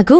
အခု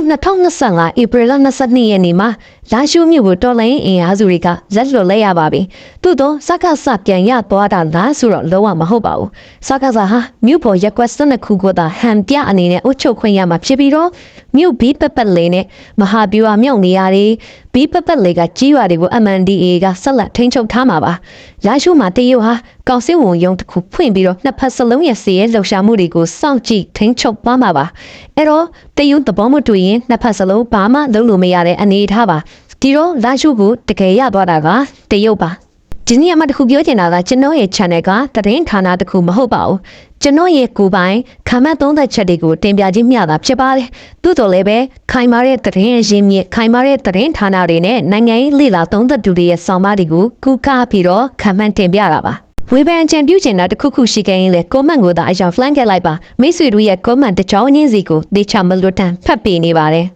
2025ဧပြီလ22ရက်နေ့မှာလာရှုမြို့ကိုတော်လိုင်းအင်အားစုတွေကဇက်လွတ်လဲရပါပြီ။သို့တော့စကားစပြန်ရသွားတာလားဆိုတော့လုံးဝမဟုတ်ပါဘူး။စကားစားဟာမြို့ပေါ်ရက်ကွက်12ခုကိုသာဟန်ပြအနေနဲ့အုပ်ချုပ်ခွင့်ရမှာဖြစ်ပြီးတော့မြို့ဘီပပက်လေးနဲ့မဟာဗျူဟာမြောက်နေရာတွေဘီပပက်လေးကကြီးရွာတွေကို MNDA ကဆက်လက်ထိန်းချုပ်ထားမှာပါ။လာရှုမှာတရုတ်ဟာကောင်စစ်ဝန်ရုံးတစ်ခုဖွင့်ပြီးတော့နှစ်ဖက်စလုံးရဲ့စီရဲ့လှုပ်ရှားမှုတွေကိုစောင့်ကြည့်ထိန်းချုပ်သွားမှာပါ။အဲ့တော့တရုတ်သဘောမတူရင်နှစ်ဖက်စလုံးဘာမှလုပ်လို့မရတဲ့အနေအထားပါ။ဒီတော့လာရှုကိုတကယ်ရသွားတာကတရုတ်ပါ။ ဒီနေ့အမှတစ်ခုပြောချင်တာကကျွန်တော်ရဲ့ channel ကသတင်းဌာနတစ်ခုမဟုတ်ပါဘူးကျွန်တော်ရဲ့ကိုယ်ပိုင်ခံမှတ်သုံးသက်ချက်တွေကိုတင်ပြခြင်းမျှတာဖြစ်ပါတယ်သို့တော်လည်းပဲခိုင်မာတဲ့သတင်းရင်းမြစ်ခိုင်မာတဲ့သတင်းဌာနတွေနဲ့နိုင်ငံရေးလေလာသုံးသက်သူတွေရဲ့ဆောင်မတွေကိုကူကားပြီးတော့ခံမှတ်တင်ပြတာပါဝေဖန်ချန်ပြုချင်တာတစ်ခုခုရှိခဲ့ရင်လေကွန်မန့်ကိုသာအရင် flank ခဲ့လိုက်ပါမိတ်ဆွေတို့ရဲ့ကွန်မန့်တစ်ချောင်းချင်းစီကိုဒေချာမလွတ်တန်ဖတ်ပေးနေပါတယ်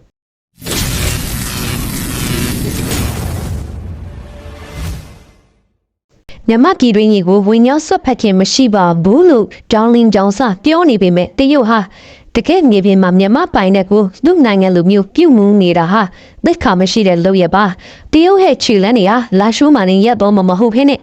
မြမပြည်တွင်းကြီးကိုဝင်းရောက်ဆွတ်ဖက်ခြင်းမရှိပါဘူးလို့ဒေါင်းလင်းကြောင်စပြောနေပေမဲ့တရုတ်ဟာတကယ်မြေပြင်မှာမြမပိုင်တဲ့ကိုလူနိုင်ငံလူမျိုးပြုတ်မှုနေတာဟာသက်ခါမရှိတဲ့လုပ်ရပါတရုတ်ရဲ့ခြေလန်းနေဟာလာရှိုးမှနေရက်တော့မမဟုတ်ဖ ೇನೆ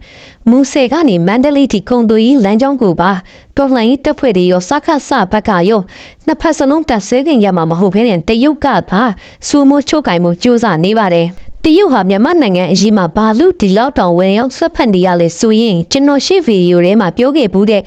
မူဆယ်ကနေမန္တလေးထိခုံတူကြီးလမ်းကြောင်းကိုပါတော်လှန်ရေးတပ်ဖွဲ့တွေရောစခတ်စဘက်ကရောနှစ်ဖက်စလုံးတပ်ဆဲခင်ရမှာမဟုတ်ဖ ೇನೆ တရုတ်ကပါစူမိုးချုပ်ကင်မှုစူးစမ်းနေပါတယ် တရုတ်ဟာမြန်မာနိုင်ငံအရေးမှာဘာလို့ဒီလောက်တောင်ဝင်ရောက်ဆွတ်ဖက်နေရလဲဆိုရင်ကျွန်တော်ရှေ့ဗီဒီယိုထဲမှာပြောခဲ့ဘူးတဲ့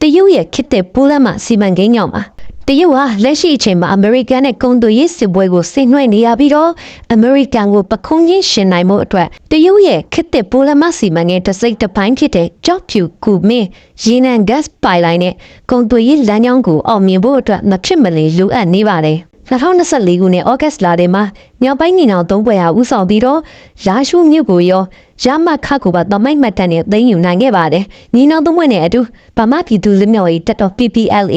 တရုတ်ရဲ့ခစ်တဲ့ပိုးလမ်းမှာစီမံကိန်းကြောင့်ပါတရုတ်ဟာလက်ရှိအချိန်မှာအမေရိကန်နဲ့ကုန်သွယ်ရေးစစ်ပွဲကိုဆင်နွှဲနေရပြီးတော့အမေရိကန်ကိုပခုံးချင်းရှင်နိုင်မှုအတွက်တရုတ်ရဲ့ခစ်တဲ့ပိုးလမ်းမစီမံကိန်းတစ်စိတ်တစ်ပိုင်းဖြစ်တဲ့ကြောက်ဖြူကူမင်းရေနံ gas pipeline နဲ့ကုန်သွယ်ရေးလမ်းကြောင်းကိုအောင်မြင်ဖို့အတွက်မဖြစ်မလီလိုအပ်နေပါတယ် 2024ခုနှစ်ဩဂတ်လထဲမှာမြောက်ပိုင်းညီနောင်သုံးပွဲဟာဥဆောင်ပြီးတော့ရာရှုမြို့ကိုရောရမခတ်ကိုပါတမိုက်မှတ်တမ်းနဲ့သိမ်းယူနိုင်ခဲ့ပါတယ်။ညီနောင်သုံးပွဲနဲ့အတူဗမာပြည်သူလူမျိုးရေးတက်တော် PPLA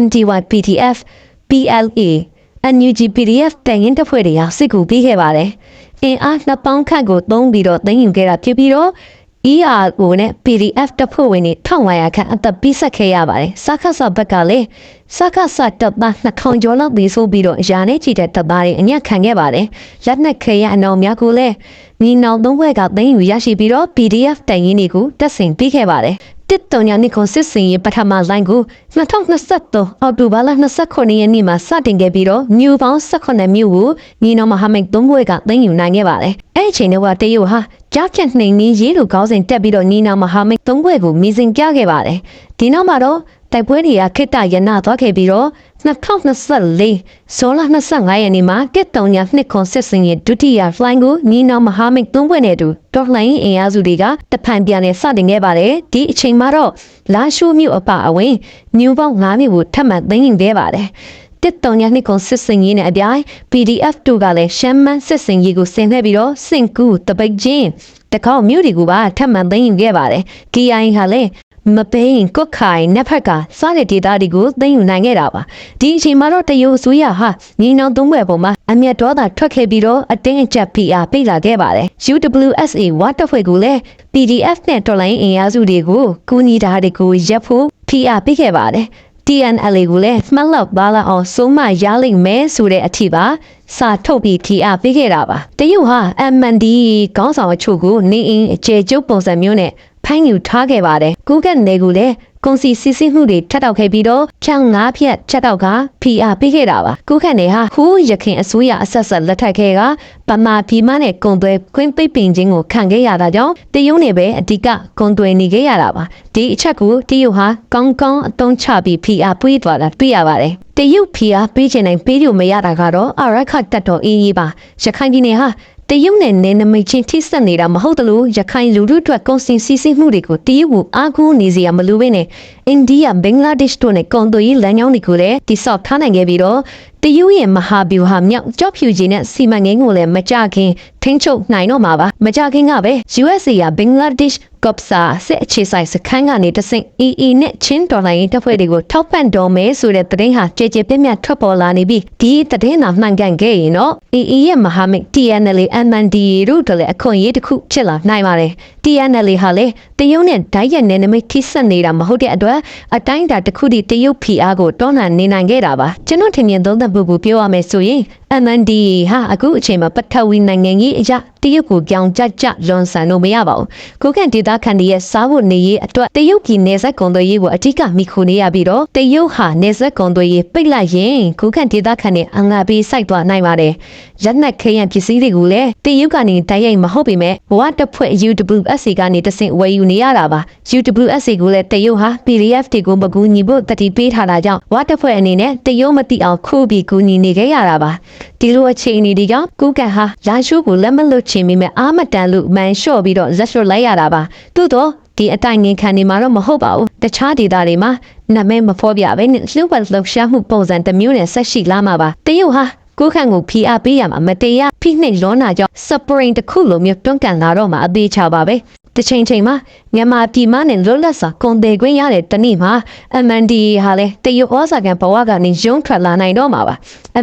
NDY PDF PLA NUG PDF တန်ရင်တပ်ဖွဲ့တွေဟာစစ်ကူပေးခဲ့ပါတယ်။အင်အားနှစ်ပေါင်းခန့်ကိုသုံးပြီးတော့သိမ်းယူခဲ့တာဖြစ်ပြီးတော့ ERO နဲ့ PDF တပ်ဖွဲ့ဝင်တွေ1500ခန့်အသက်ပေးဆက်ခဲ့ရပါတယ်။စခတ်ဆဘက်ကလည်းစခတ်ဆတပ်သား2000ကျော်လောက်ပြီးဆိုပြီးတော့ရာနဲ့ချီတဲ့တပ်သားတွေအညက်ခံခဲ့ပါတယ်။လက်နက်ခဲရအနောင်များကိုလည်းညီနောင်သုံးဘက်ကသိမ်းယူရရှိပြီးတော့ PDF တိုင်ရင်းတွေကိုတပ်ဆင်ပေးခဲ့ပါတယ်။တစ်တုံညာနိခွန်စစ်စင်ရဲ့ပထမလိုင်းကို2023အောက်တိုဘာလ29ရက်နေ့မှာစတင်ခဲ့ပြီးတော့မြို့ပေါင်း18မြို့ကိုညီနောင်မဟာမိတ်သုံးဘက်ကသိမ်းယူနိုင်ခဲ့ပါတယ်။ အဲ့ဒီအချိန်တော့တရုတ်ဟာကြားဖြတ်နှိမ်နင်းရေးလိုခေါင်းစဉ်တက်ပြီးတော့ညီနောင်မဟာမိတ်သုံးဘက်ကိုမီစင်ပြခဲ့ပါတယ်။ဒီနောက်မှာတော့တိုက်ပွဲတွေကခိတ္တရနသွားခဲ့ပြီးတော့2024ဇွန်လ25ရက်နေ့မှာတစ်တုံညာနှစ်ခွန်စစ်စင်ရဲ့ဒုတိယ flying ကိုညီနောင်မဟာမိတ်သုံးဘက်နဲ့အတူတော်လှန်ရေးအင်အားစုတွေကတဖန်ပြန်နေစတင်ခဲ့ပါတယ်။ဒီအချိန်မှာတော့လာရှိုးမြို့အပအဝင်မြို့ပေါင်း9မြို့ကိုထပ်မံသိမ်းယူခဲ့ပါတယ်။ တစ်တုံညာနှစ်ကုံစစ်စင်ရေးနဲ့အပြိုင် PDF တို့ကလည်းရှမ်းမန်းစစ်စင်ရေးကိုဆင်လှည့်ပြီးတော့စင်ကူတပိတ်ချင်းတကောက်မြို့တွေကိုပါထပ်မံသိမ်းယူခဲ့ပါတယ်။ KI ဟာလည်းမပိန်ကုတ်ခိုင်နက်ဖက်ကစားတဲ့ဒေတာတွေကိုသိမ်းယူနိုင်ခဲ့တာပါဒီအချိန်မှာတော့တရုတ်အစိုးရဟာညီနောင်သုံးဘက်ပေါ်မှာအမျက်တော်သာထွက်ခဲ့ပြီးတော့အတင်းအကျပ် PR ပိတ်လာခဲ့ပါတယ် UWSA ဝါတပ်ဖွဲ့ကလည်း PDF နဲ့တော်လိုင်းအင်အားစုတွေကိုကူညီတာတွေကိုရပ်ဖို့ PR ပိတ်ခဲ့ပါတယ် TNLA ကိုလည်းမှတ်လောက်ပါလာအောင်စုံမရလိမ့်မယ်ဆိုတဲ့အထိပါစာထုတ်ပြီး TR ပေးခဲ့တာပါတရုတ်ဟာ MND ခေါင်းဆောင်အချို့ကိုနေအင်းအကျယ်ကျုပ်ပုံစံမျိုးနဲ့ ဖမ်းယူထားခဲ့ပါတယ်ကူကတ်နယ်ကိုလည်းကုန်စီစစ်စစ်မှုတွေထပ်တောက်ခဲ့ပြီးတော့ဖြောင်းငါးဖြက်ချက်တောက်က PR ပေးခဲ့တာပါကူကတ်နယ်ဟာဟိုးရခင်အစိုးရအဆက်ဆက်လက်ထပ်ခဲ့ကပမာပြည်မနဲ့ကုံသွဲခွင်းပိတ်ပင်ခြင်းကိုခံခဲ့ရတာကြောင့်တရုတ်နယ်ပဲအဓိကကုံသွဲနေခဲ့ရတာပါဒီအချက်ကိုတရုတ်ဟာကောင်းကောင်းအသုံးချပြီး PR ပေးသွားတာတွေ့ရပါတယ်တရုတ် PR ပေးချင်တိုင်းပေးလို့မရတာကတော့အရက်ခတ်တက်တော်အေးကြီးပါရခိုင်ပြည်နယ်ဟာ တရုတ်နဲ့နယ်နိမိတ်ချင်းထိစပ်နေတာမဟုတ်တလို့ရခိုင်လူထုအတွက်ကုန်စင်စီးဆင်းမှုတွေကိုတရုတ်ကိုအားကိုးနေစရာမလိုဘဲနဲ့အိန္ဒိယဘင်္ဂလားဒေ့ရှ်တို့နဲ့ကုန်သွယ်ရေးလမ်းကြောင်းတွေကိုလည်းတိစောက်ထားနိုင်ခဲ့ပြီးတော့ တရုတ်ရဲ့မဟာဗျူဟာမြောက်ကြော့ဖြူကြီးနဲ့စီမံကိန်းကိုလည်းမကြခင်ထိန်းချုပ်နိုင်တော့မှာပါမကြခင်ကပဲ USA ကဘင်္ဂလားဒေ့ရှ်ကော့ပစာစစ်အခြေဆိုင်စခန်းကနေတဆင့် EE နဲ့ချင်းဒေါ်လာရင်းတပ်ဖွဲ့တွေကိုထောက်ပံ့တော်မယ်ဆိုတဲ့သတင်းဟာကြည်ကြည်ပြည့်ပြည့်ထွက်ပေါ်လာနေပြီးဒီသတင်းသာမှန်ကန်ခဲ့ရင်တော့ EE ရဲ့မဟာမိတ် TNLA MNDAA တို့တို့လည်းအခွင့်အရေးတစ်ခုဖြစ်လာနိုင်ပါတယ် TNLA ဟာလည်းတရုတ်နဲ့ဓာတ်ရိုက်နယ်နိမိတ်ထိစပ်နေတာမဟုတ်တဲ့အတွက်အတိုင်းအတာတစ်ခုတည်းတရုတ် PR ကိုတွန်းလှန်နေနိုင်ခဲ့တာပါကျွန်တော်ထင်မြင်သုံးသပ်ဘူးဘူးပြောရမယ်ဆိုရင် MND ဟာအခုအချိန်မှာပထဝီနိုင်ငံကြီးအရာတရုတ်ကိုကြောင်ကြကြလွန်ဆန်လို့မရပါဘူးကိုကန်ဒေတာခန်ဒီရဲ့စားဖို့နေရေးအတွက်တရုတ်ပြည်နေဆက်ကွန်သွေးရေးကိုအထူးကမိခိုနေရပြီးတော့တရုတ်ဟာနေဆက်ကွန်သွေးရေးပိတ်လိုက်ရင်ကိုကန်ဒေတာခန်နဲ့အငါပေးစိုက်သွားနိုင်ပါတယ်ရက်နက်ခရံပစ္စည်းတွေကိုလည်းတရုတ်ကနေတိုက်ရိုက်မဟုတ်ပေမဲ့ဘဝတစ်ဖွဲ့ UWSC ကနေတဆင့်ဝယ်ယူနေရတာပါ UWSC ကိုလည်းတရုတ်ဟာ PDF တွေကိုမကူညီဖို့တတိပေးထားတာကြောင့်ဝါတစ်ဖွဲ့အနေနဲ့တရုတ်မတိအောင်ခုပြီးကူညီနေခဲ့ရတာပါဒီလိုအခြေအနေတွေကြောင့်ကုကန်ဟာလာရှိုးကိုလက်မလွတ်ချင်မိမဲ့အာမတန်လို့မန်လျှော့ပြီးတော့ဇက်ရွှတ်လိုက်ရတာပါသို့တော့ဒီအတိုင်းငင်ခံနေမှာတော့မဟုတ်ပါဘူးတခြားဒေသတွေမှာနာမည်မဖော်ပြဘဲနဲ့လှုပ်ပတ်လှုပ်ရှားမှုပုံစံတစ်မျိုးနဲ့ဆက်ရှိလာမှာပါတရုတ်ဟာကိုခန့်ကိုဖိအားပေးရမှာမတရားဖိနှိပ်လွန်တာကြောင့်စပရင်တစ်ခုလိုမျိုးတွန်းကန်လာတော့မှအသေးချပါပဲတစ်ချိန်ချိန်မှာမြန်မာပြည်မနဲ့လွတ်လပ်စွာကုန်တယ်ခွင့်ရတဲ့တနေ့မှာ MND ဟာလည်းတရုတ်ဩဇာခံဘဝကနေရုံးထွက်လာနိုင်တော့မှာပါ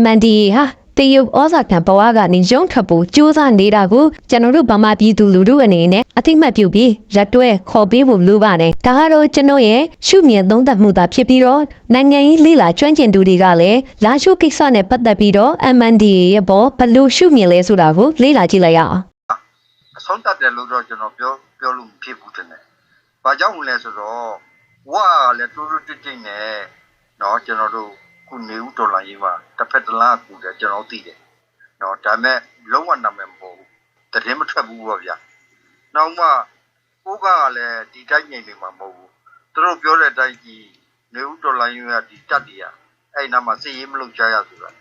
MND ဟာ တရုတ်ဩဇာခံဘဝကနေရုံးထွက်ဖို့ကြိုးစားနေတာကိုကျွန်တော်တို့ဗမာပြည်သူလူထုအနေနဲ့အသိမှတ်ပြုပြီးရက်တွဲခေါ်ပေးဖို့လိုပါတယ်ဒါကတော့ကျွန်တော်ရဲ့ရှုမြင်သုံးသပ်မှုသာဖြစ်ပြီးတော့နိုင်ငံရေးလိလာကျွမ်းကျင်သူတွေကလည်းလာရှုကိစ္စနဲ့ပတ်သက်ပြီးတော့ MND ရဲ့ဘောဘယ်လို့ရှုမြင်လဲဆိုတာကိုလေ့လာကြည့်လိုက်ရအောင် အဆုံးတတ်တယ်လို့တော့ကျွန်တော်ပြောပြောလို့မဖြစ်ဘူးတင်တယ်။ဘာကြောင့်လဲဆိုတော့ဝါလည်းတူတူတိတ်တိတ်နဲ့เนาะကျွန်တော်တို့ ခုနေဦးဒေါ်လာရေးမှာတစ်ဖက်တစ်လားကူတယ်ကျွန်တော်သိတယ်နော်ဒါပေမဲ့လုံးဝနာမည်မပေါ်ဘူးတည်င်းမထွက်ဘူးပေါ့ဗျာနောက်မှကိုကကလည်းဒီတိုက်ငိမ်နေမှာမဟုတ်ဘူးသူတို့ပြောတဲ့အတိုင်းကြီးနေဦးဒေါ်လာရေးကဒီတက်တရအဲ့နာမှာစည်ရေးမလုပ်ကြရဆိုတာ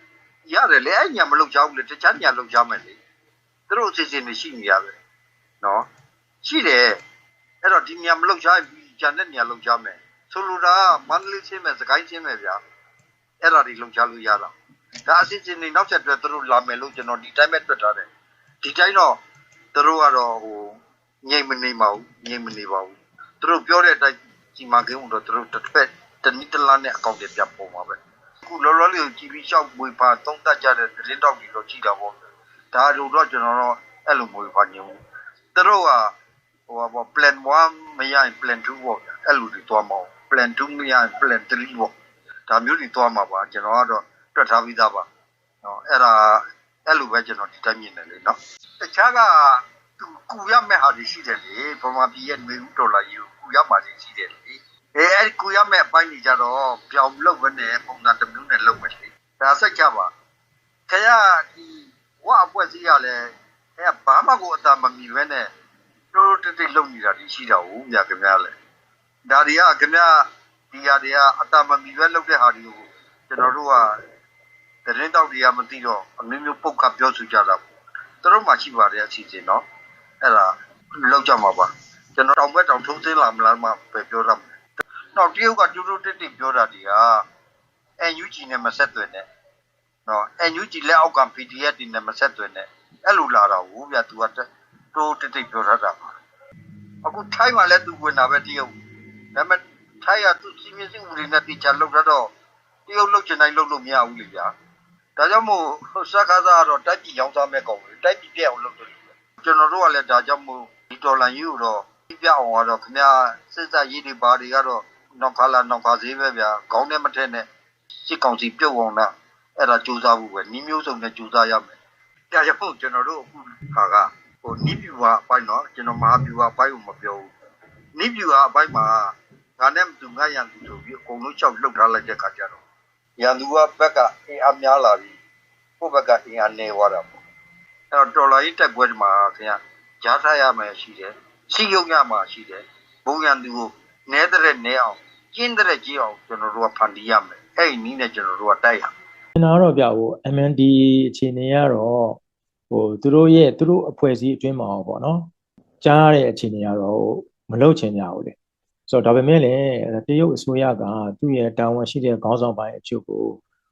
ရတယ်လေအဲ့ညာမလုပ်ကြဘူးလေတခြားညာလုပ်ကြမယ်လေသူတို့အစီအစဉ်တွေရှိနေရပဲနော်ရှိတယ်အဲ့တော့ဒီညာမလုပ်ကြဘူးဂျန်တဲ့ညာလုပ်ကြမယ်ဆိုလိုတာမန္တလေးချင်းမဲ့စကိုင်းချင်းမဲ့ဗျာ အဲ့ဒါဒီလောက်ချလို့ရတာဒါအစစ်ချင်းနေနောက်ဆက်တွဲသူတို့လာမယ်လို့ကျွန်တော်ဒီတိုင်းပဲတွေ့ထားတယ်ဒီတိုင်းတော့သူတို့ကတော့ဟိုငြိမ်မနေပါဘူးငြိမ်မနေပါဘူးသူတို့ပြောတဲ့အတိုင်းဒီမှာကိန်းတော့သူတို့တစ်ဖက်တနည်းတစ်လားနဲ့အကောင့်တွေပြပုံပါပဲအခုလောလောလေးကိုကြည့်ပြီးရှောက်ဝေဖာသုံးတတ်ကြတဲ့သတင်းတောက်တွေတော့ကြည့်တာပေါ့ဒါတို့တော့ကျွန်တော်တော့အဲ့လိုမျိုးဝေဖာညင်ဘူးသူတို့ကဟိုဘော plan 1မရရင် plan 2ပေါ့ဗျာအဲ့လိုတွေသွားမအောင် plan 2မရရင် plan 3ပေါ့ ဒါမျိုးတွေသွားမှာပါကျွန်တော်ကတော့တွက်ထားပြီးသားပါနော်အဲ့ဒါအဲ့လိုပဲကျွန်တော်ဒီတိုင်းမြင်တယ်လေနော်တခြားကသူကူရမဲ့ဟာတွေရှိတယ်လေဗမာပြည်ရဲ့နေဦးဒေါ်လာယူကူရမှာတွေရှိတယ်လေအဲအဲ့ဒီကူရမဲ့အပိုင်းကြီးကြတော့ပြောင်လုပ်ဝင်တဲ့ပုံစံတစ်မျိုးနဲ့လုပ်မယ်လေဒါစိတ်ချပါခရဒီဝအပွဲစည်းရလဲအဲဘာမှကိုအတမမီပဲနဲ့တို့တိတ်တိတ်လုံနေတာတွေရှိတာဟုတ်ဗျာခင်ဗျားလေဒါတွေကခင်ဗျား ဒီဟာတွေကအတမမီပဲလုပ်တဲ့ဟာတွေကိုကျွန်တော်တို့ကသတင်းတောက်တွေကမသိတော့အမျိုးမျိုးပုတ်ခတ်ပြောဆိုကြတာပေါ့သူတို့မှရှိပါတယ်အစီအစဉ်เนาะအဲ့ဒါလောက်ကြမှာပါကျွန်တော်တောင်ဘက်တောင်ထုံးသိမ်းလာမလားမှပဲပြောရမယ်နောက်တရုတ်ကတူတူတိတ်တိတ်ပြောတာတွေက NUG နဲ့မဆက်သွယ်နဲ့နော် NUG လက်အောက်က PDF တွေနဲ့မဆက်သွယ်နဲ့အဲ့လိုလာတာဟုတ်ဗျာ तू ကတိုးတိတ်တိတ်ပြောထားတာပါအခုထိုင်းမှာလည်း तू ဝင်တာပဲတရုတ်ဒါပေမဲ့ ထိုင်းက तू စီမင်းစင်ဦးလေးနဲ့တိကျလောက်တော့တရုတ်လုတ်ချင်တိုင်းလုတ်လို့မရဘူးလေဗျာဒါကြောင့်မို့စက္ကသကတော့တိုက်ပြည်ရောင်းစားမဲ့ကောင်လေတိုက်ပြည်ပြအောင်လုပ်တယ်ကျွန်တော်တို့ကလည်းဒါကြောင့်မို့ဒီဒေါ်လာကြီးကိုတော့ပြအောင်ကတော့ခင်ဗျာစစ်စရေးတွေဘာတွေကတော့နောက်ခါလာနောက်ခါဈေးပဲဗျာခေါင်းနဲ့မထက်နဲ့စစ်ကောင်စီပြုတ်အောင်လားအဲ့ဒါကြိုးစားဖို့ပဲနှီးမျိုးစုံနဲ့ကြိုးစားရမယ်ဒါကြောင့်ကျွန်တော်တို့အခုခါကဟိုနီးပြူဟာအပိုင်းတော့ကျွန်တော်မဟာပြူဟာအပိုင်းကိုမပြောဘူးနီးပြူဟာအပိုင်းမှာ ငါနဲ့သူငါရန်သူဆိုပြီးအကုန်လုံးချက်လှုပ်ထားလိုက်တဲ့ခါကျတော့ရန်သူကဘက်ကအင်အားများလာပြီးကိုယ့်ဘက်ကအင်အားနည်းသွားတာပေါ့အဲ့တော့ဒေါ်လာကြီးတက်ပွဲဒီမှာခင်ဗျာကြားထားရမယ်ရှိတယ်စီယုံရမှာရှိတယ်ဘုံရန်သူကိုနည်းတဲ့နည်းအောင်ကျင်းတဲ့ကြီးအောင်ကျွန်တော်တို့ကဖန်တီးရမယ်အဲ့ဒီနည်းနဲ့ကျွန်တော်တို့ကတိုက်ရမယ်ကျွန်တော်တော့ပြဟို MND အခြေအနေကတော့ဟိုသူတို့ရဲ့သူတို့အဖွဲ့အစည်းအတွင်းမှာပေါ့နော်ကြားရတဲ့အခြေအနေကတော့ဟိုမလုပ်ချင်ကြဘူးလေ ဆိုတော့ဒါပေမဲ့လည်းတရုတ်အစိုးရကသူ့ရဲ့တာဝန်ရှိတဲ့ခေါင်းဆောင်ပိုင်းအချို့ကို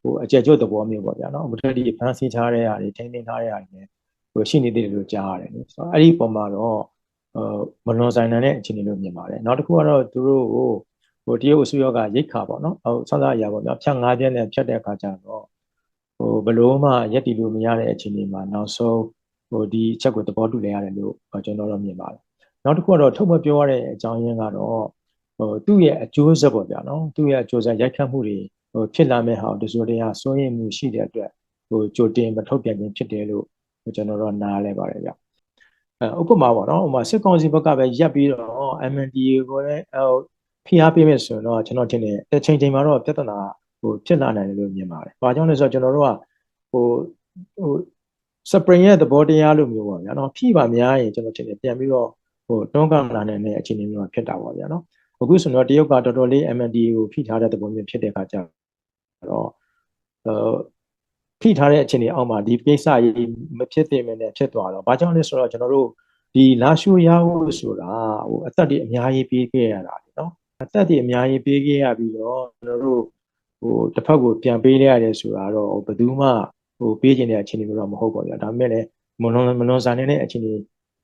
ဟိုအကြက်ကျုပ်သဘောမျိုးပေါ့ဗျာနော်မထက်ဒီဖန်ဆီးထားတဲ့ဟာတွေထိန်းသိမ်းထားတဲ့ဟာတွေလည်းဟိုရှိနေသေးတယ်လို့ကြားရတယ်လေဆိုတော့အဲ့ဒီပုံမှာတော့ဟိုမလွန်ဆိုင်နိုင်တဲ့အခြေအနေလို့မြင်ပါတယ်နောက်တစ်ခုကတော့သူတို့ဟိုဟိုတရုတ်အစိုးရကရိတ်ခါပေါ့နော်ဟိုဆန်းစားအရာပေါ့ဗျာဖြတ်၅ပြည့်နဲ့ဖြတ်တဲ့အခါကျတော့ဟိုဘလို့မှရက်တည်လို့မရတဲ့အခြေအနေမှာနောက်ဆုံးဟိုဒီအချက်ကိုသဘောတူလဲရတယ်လို့ကျွန်တော်တို့မြင်ပါတယ်။နောက်တစ်ခုကတော့ထုတ်မပြောရတဲ့အကြောင်းရင်းကတော့ ဟိုသူ့ရဲ့အကျိုးဆက်ပေါ့ဗျာနော်။သူ့ရဲ့အကျိုးဆက်ရိုက်ခတ်မှုတွေဟဟိုဖြစ်လာမဲ့ဟာကိုတစိုးတရားစိုးရင်မှုရှိတဲ့အတွက်ဟိုကြိုတင်မထုတ်ပြန်ခြင်းဖြစ်တယ်လို့ကျွန်တော်တို့နားလဲပါတယ်ဗျအဲဥပမာပေါ့နော်ဥပမာစစ်ကောင်စီဘက်ကပဲရက်ပြီးတော့ MNDA ကိုလည်းဟိုဖိအားပေးမယ်ဆိုရင်တော့ကျွန်တော်ထင်တယ်တစ်ချိန်ချိန်မှာတော့ပြဿနာဟိုဖြစ်လာနိုင်တယ်လို့မြင်ပါတယ်။ဘာကြောင့်လဲဆိုတော့ကျွန်တော်တို့ကဟိုဟို spring ရဲ့သဘောတရားလို့မျိုးပေါ့ဗျာနော်ဖြိပါများရင်ကျွန်တော်ထင်တယ်ပြန်ပြီးတော့ဟိုတွန်းကန်လာနိုင်တဲ့အခြေအနေမျိုးဖြစ်တာပေါ့ဗျာနော် အခုဆိုတော့တရုတ်ကတော်တော်လေး MND ကိုဖိထားတဲ့သဘောမျိုးဖြစ်တဲ့အခါကျတော့ဟိုဖိထားတဲ့အခြေအနေအောက်မှာဒီကိစ္စကြီးမဖြစ်သင့်မနဲ့ဖြစ်သွားတော့ဘာကြောင့်လဲဆိုတော့ကျွန်တော်တို့ဒီလာရှိုးရဖို့ဆိုတာဟိုအသက်တွေအများကြီးပြေးခဲ့ရတာလေနော်အသက်တွေအများကြီးပြေးခဲ့ရပြီးတော့ကျွန်တော်တို့ဟိုတစ်ဖက်ကိုပြန်ပေးရတယ်ဆိုတာတော့ဘယ်သူမှဟိုပေးခြင်းတဲ့အခြေအနေမျိုးတော့မဟုတ်ပါဘူး။ဒါပေမဲ့လည်းမလွန်မလွန်ဆန်နေတဲ့အခြေအနေ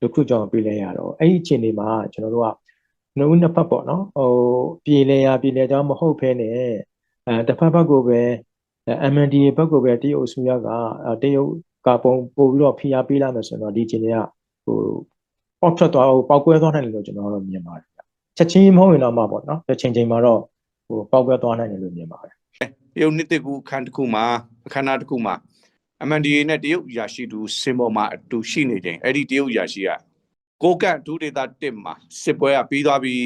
တစ်ခုကြောင့်ပေးလဲရတော့အဲ့ဒီအခြေအနေမှာကျွန်တော်တို့က နှုတ်နှစ်ဖက်ပေါ့နော်ဟိုပြည်လဲရပြည်လဲကြောင်းမဟုတ်ဖဲနဲ့အဲတစ်ဖက်ဘက်ကိုပဲ MNDA ဘက်ကိုပဲတရုတ်အစိုးရကတရုတ်ကပုံပို့ပြီးတော့ဖိအားပေးလာမယ်ဆိုတော့ဒီအခြေအနေကဟိုပေါက်ထွက်သွားဟိုပေါက်ကွဲသွားနိုင်တယ်လို့ကျွန်တော်တို့မြင်ပါတယ်ချက်ချင်းမဟုတ်ရင်တော့မှပေါ့နော်တစ်ချိန်ချိန်မှာတော့ဟိုပေါက်ကွဲသွားနိုင်တယ်လို့မြင်ပါတယ်တရုတ်နှစ်တကူအခန်းတစ်ခုမှာအခမ်းအနားတစ်ခုမှာ MNDA နဲ့တရုတ်ရာရှိတူစင်ပေါ်မှာအတူရှိနေတယ်အဲ့ဒီတရုတ်ရာရှိက ကိုကန့်ဒုဒေသ1မှာစစ်ပွဲကပြီးသွားပြီး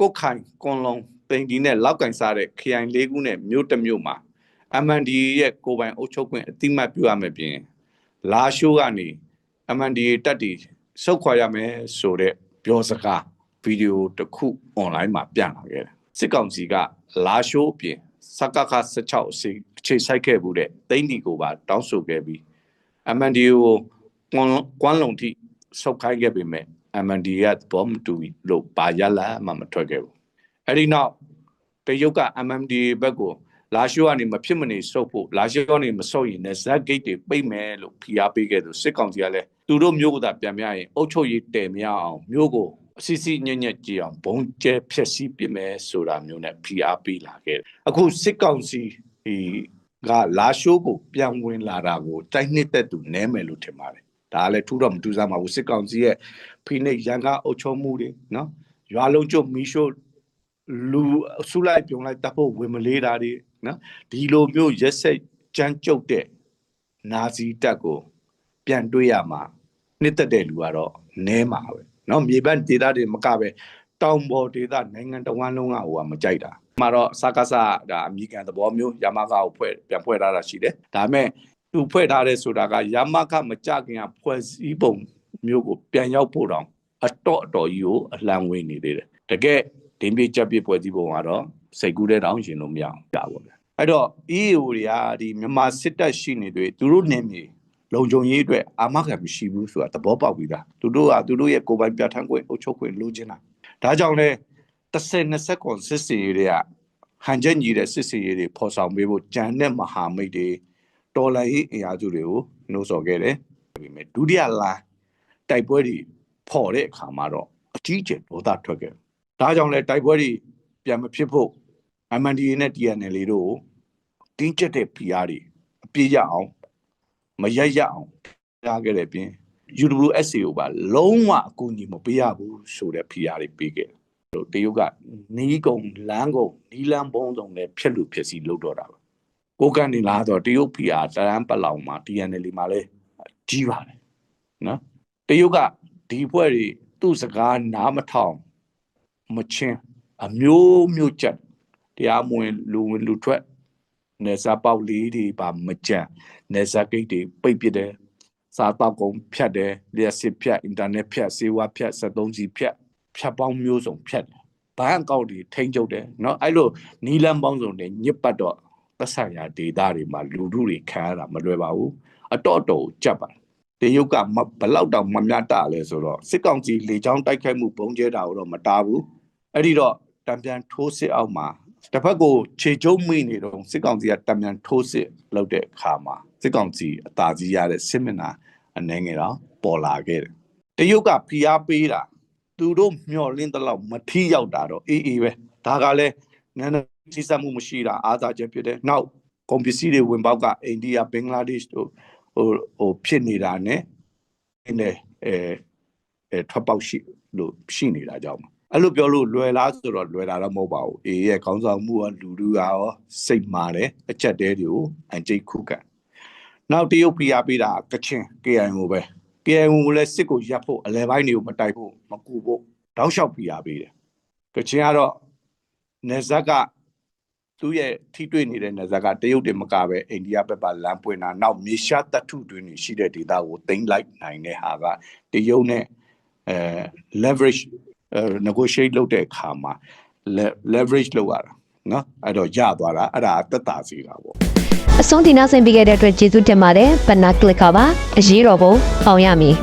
ကုတ်ခိုင်ကွန်လုံးတိန်ဒီနဲ့လောက်ကင်စားတဲ့ခရိုင်၄ခုနဲ့မြို့တစ်မြို့မှာ MNDA ရဲ့ကိုယ်ပိုင်အုပ်ချုပ်ခွင့်အတိမတ်ပြုရမယ်ပြင်လာရှိုးကနေ MNDA တက်တီစုတ်ခွာရမယ်ဆိုတဲ့ပြောစကားဗီဒီယိုတစ်ခု online မှာပြန့်လာခဲ့တယ်စစ်ကောင်စီကလာရှိုးအပြင်စကခ16အစီအခြေဆိုင်ခဲ့မှုတဲ့တိမ့်ဒီကိုပါတောင်းဆိုခဲ့ပြီး MNDA ကိုကွန်ကွမ်လုံထိ ဆုတ်ခိုင်းခဲ့ပေမဲ့ MNDA ကသဘောမတူလို့ပါရလာမှမထွက်ခဲ့ဘူးအဲ့ဒီနောက်တရုတ်က MNDA ဘက်ကိုလာရှိုးကနေမဖြစ်မနေဆုတ်ဖို့လာရှိုးကနေမဆုတ်ရင်လည်းဇက်ဂိတ်တွေပိတ်မယ်လို့ဖိအားပေးခဲ့သူစစ်ကောင်စီကလည်းသူတို့မျိုးကသာပြန်ပြရင်အုတ်ချုပ်ရေးတယ်မရအောင်မျိုးကိုအစီစီညံ့ညက်ကြည့်အောင်ဘုံကျဲဖြက်စီးပစ်မယ်ဆိုတာမျိုးနဲ့ဖိအားပေးလာခဲ့တယ်အခုစစ်ကောင်စီဒီကလာရှိုးကိုပြန်ဝင်လာတာကိုတိုက်နှစ်သက်သူနဲမယ်လို့ထင်ပါတယ် ဒါလည်းထူတော့မထူးစားပါဘူးစစ်ကောင်စီရဲ့ဖိနှိပ်ရန်ကားအုပ်ချုပ်မှုတွေနော်ရွာလုံးကျုပ်မီးရှို့လူဆူလိုက်ပြုံလိုက်တပ်ဖို့ဝင်မလေးတာတွေနော်ဒီလိုမျိုးရက်ဆက်ကြမ်းကြုတ်တဲ့နာဇီတပ်ကိုပြန်တွေးရမှာနှစ်သက်တဲ့လူကတော့နဲမှာပဲနော်မြေပတ်ဒေသတွေမကပဲတောင်ပေါ်ဒေသနိုင်ငံတဝန်းလုံးကဟိုကမကြိုက်တာမှာတော့စကားစဒါအမေရိကန်သဘောမျိုးရမကာကိုဖွဲ့ပြန်ဖွဲ့ထားတာရှိတယ်ဒါပေမဲ့ သူဖွဲ့ထားတဲ့ဆိုတာကယာမကမကြခင်ကဖွဲ့စည်းပုံမျိုးကိုပြန်ရောက်ဖို့တောင်အတော့အတော်ကြီးကိုအလံဝင်နေသေးတယ်တကယ်ဒင်းပြချက်ပြဖွဲ့စည်းပုံကတော့စိတ်ကူးတဲ့တောင်ရှင်လို့မရအောင်ကြာပါဗျအဲ့တော့ EAO တွေကဒီမြန်မာစစ်တပ်ရှိနေတွေသူတို့နေမြေလုံခြုံရေးအတွက်အာမခံမရှိဘူးဆိုတာသဘောပေါက်ပြီးသားသူတို့ကသူတို့ရဲ့ကိုယ်ပိုင်ပြဋ္ဌာန်းခွင့်အုပ်ချုပ်ခွင့်လိုချင်တာဒါကြောင့်လဲ30 20ကွန်စစ်စီရေးတွေကဟန်ချက်ညီတဲ့စစ်စီရေးတွေဖော်ဆောင်ပေးဖို့ကြံတဲ့မဟာမိတ်တွေ တော်လှန်ရေးအင်အားစုတွေကိုနှိုးဆော်ခဲ့တယ်ဒါပေမဲ့ဒုတိယလာတိုက်ပွဲတွေဖော်တဲ့အခါမှာတော့အကြီးကျယ်ဒေါသထွက်ခဲ့ဒါကြောင့်လဲတိုက်ပွဲတွေပြန်မဖြစ်ဖို့ MNDA နဲ့ TNL တို့ကိုတင်းကျပ်တဲ့ PR တွေအပြည့်ရအောင်မရရအောင်ကြားခဲ့တဲ့ပြင် UWSA ကိုပါလုံးဝအကူအညီမပေးရဘူးဆိုတဲ့ PR တွေပေးခဲ့တယ်တရုတ်ကနီးကုံလမ်းကုံနီးလမ်းပုံးစုံနဲ့ဖြက်လူဖြက်စီလုပ်တော့တာပဲ ကိုကနေလာတော့တရုတ် PR တရန်ပလောင်မှာ TNL မှာလဲကြီးပါတယ်နော်တရုတ်ကဒီဖွဲ့တွေသူ့စကားနားမထောင်မချင်းအမျိုးမျိုးချက်တရားမဝင်လူဝင်လူထွက်နေစာပေါက်လေးတွေပါမကြံနေစာဂိတ်တွေပိတ်ပစ်တယ်စားတောက်ကုန်ဖြတ်တယ်လျှက်စစ်ဖြတ်အင်တာနက်ဖြတ်စေဝါဖြတ်73စီဖြတ်ဖြတ်ပေါင်းမျိုးစုံဖြတ်တယ်ဘဏ်အကောင့်တွေထိန်းချုပ်တယ်เนาะအဲ့လိုနီလန်းပေါင်းစုံတွေညစ်ပတ်တော့ သက်ဆိုင်ရာဒေတာတွေမှာလူထုတွေခံရတာမလွယ်ပါဘူးအတော့အတော်ကြက်ပါတရုတ်ကဘလောက်တောင်မမြတ်တာလဲဆိုတော့စစ်ကောင်စီလေချောင်းတိုက်ခိုက်မှုဘုံကျဲတာကိုတော့မတားဘူးအဲ့ဒီတော့တံပြန်ထိုးစစ်အောက်မှာတစ်ဖက်ကိုခြေကျုံမိနေတော့စစ်ကောင်စီကတံပြန်ထိုးစစ်လုပ်တဲ့အခါမှာစစ်ကောင်စီအသာကြီးရတဲ့စစ်မျက်နှာအနေငယ်တော့ပေါ်လာခဲ့တယ်တရုတ်ကဖိအားပေးတာသူတို့မျော်လင့်တဲ့လောက်မထီရောက်တာတော့အေးအေးပဲဒါကလည်းနည်းနည်း ထိစပ်မှုမရှိတာအားသာချက်ဖြစ်တယ်နောက်ကုန်ပစ္စည်းတွေဝင်ပေါက်ကအိန္ဒိယဘင်္ဂလားဒေ့ရှ်တို့ဟိုဟိုဖြစ်နေတာ ਨੇ အဲအဲထွက်ပေါက်ရှိလို့ရှိနေတာကြောင့်အဲ့လိုပြောလို့လွယ်လားဆိုတော့လွယ်တာတော့မဟုတ်ပါဘူးအေးရဲ့ခေါင်းဆောင်မှုကလူလူကရောစိတ်မာတယ်အချက်တဲတွေကိုအန်ကျိတ်ခုခံနောက်တရုတ်ဖိအားပေးတာကချင် KIO ပဲ KIO ကိုလည်းစစ်ကိုရပ်ဖို့အလဲပိုင်းတွေကိုမတိုက်ဖို့မကူဖို့တောက်လျှောက်ဖိအားပေးတယ်ကချင်ကတော့နေဇက်က သူ့ရဲ့ထိတွေ့နေတဲ့နေဇက်ကတရုတ်တွေမကပဲအိန္ဒိယဘက်ပါလမ်းပွင့်တာနောက်မြေရှားတတ်ထုတွင်ရှိတဲ့ဒေသကိုတင်လိုက်နိုင်တဲ့ဟာကတရုတ်နဲ့အဲ leverage အဲ negotiate လုပ်တဲ့အခါမှာ le- leverage လုပ်ရတာနော်အဲ့တော့ရသွားတာအဲ့ဒါအသက်သာစေတာပေါ့အဆုံးတင်နာဆင်ပေးခဲ့တဲ့အတွက်ကျေးဇူးတင်ပါတယ်ဘနာကလစ်ခါပါအရေးတော်ပုံအောင်ရမည်